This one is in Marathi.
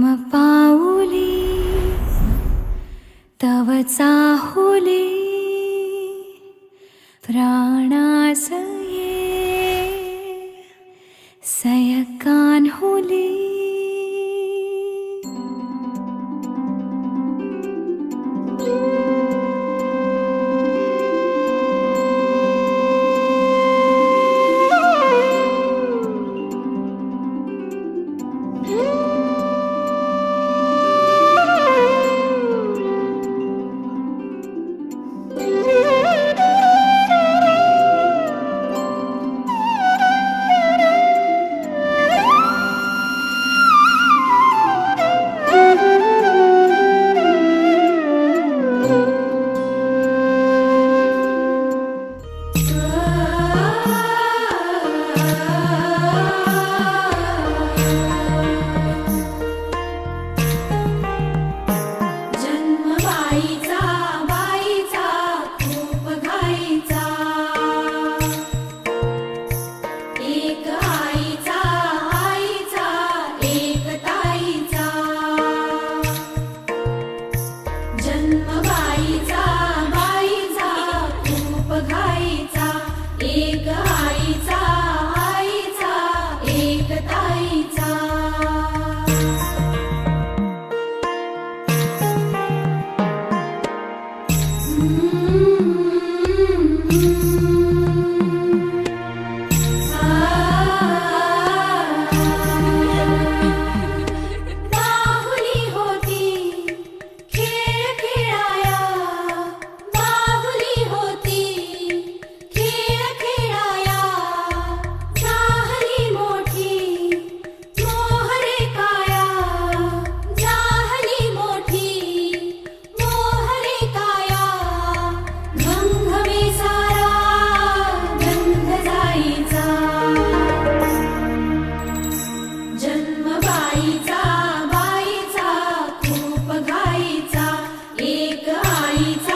प्रथम पाऊली तव चाहुली प्राणास Pizza.